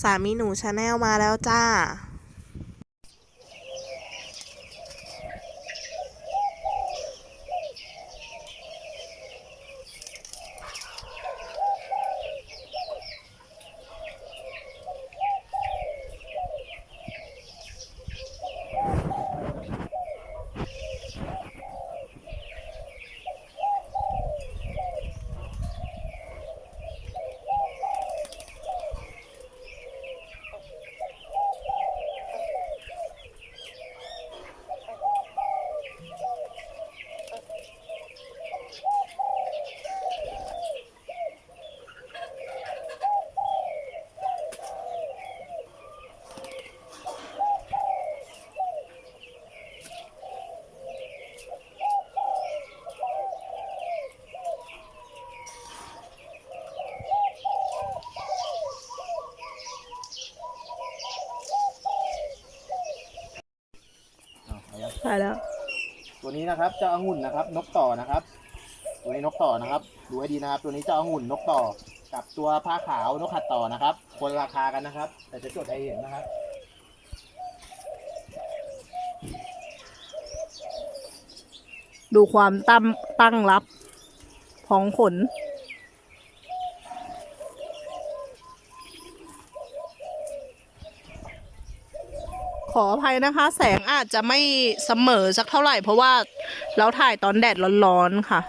สามีหนูชาแนลมาแล้วจ้า อะเอาละไปแล้ว ตัวนี้นะครับเจ้าองุ่นนะครับ นกต่อนะครับ ตัวนี้นกต่อนะครับ ดูให้ดีนะครับ ตัวนี้เจ้าองุ่นนกต่อ กับตัวผ้าขาวนกขัดต่อนะครับ คนราคากันนะครับ แต่จะจดให้เห็นนะครับดูความตั้มตั้งรับของขน ขออภัยนะคะ แสงอาจจะไม่เสมอสักเท่าไหร่ เพราะว่าเราถ่ายตอนแดดร้อนๆค่ะ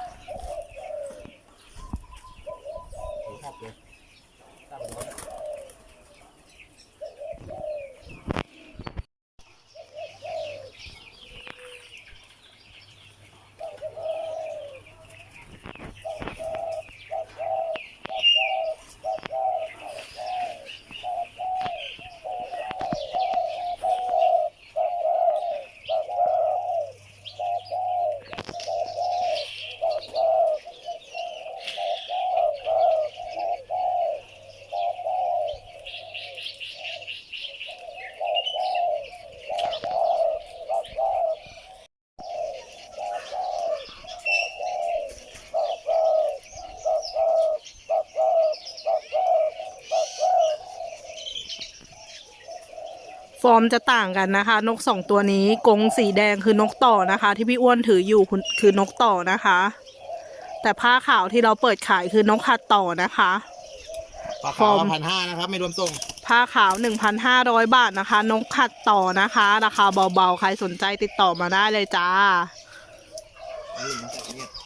ฟอร์มจะต่างกันนะคะ นกสองตัวนี้กรงสีแดงคือนกต่อนะคะ ที่พี่อ้วนถืออยู่คุณคือนกต่อนะคะ แต่ผ้าขาวที่เราเปิดขายคือนกขัดต่อนะคะผ้าฟขาอวร์มพันห้านะครับ ไม่รวมส่งผ้าขาว 1,500 บาทนะคะ นกขัดต่อนะคะ ราคาเบาๆ ใครสนใจติดต่อมาได้เลยจ้า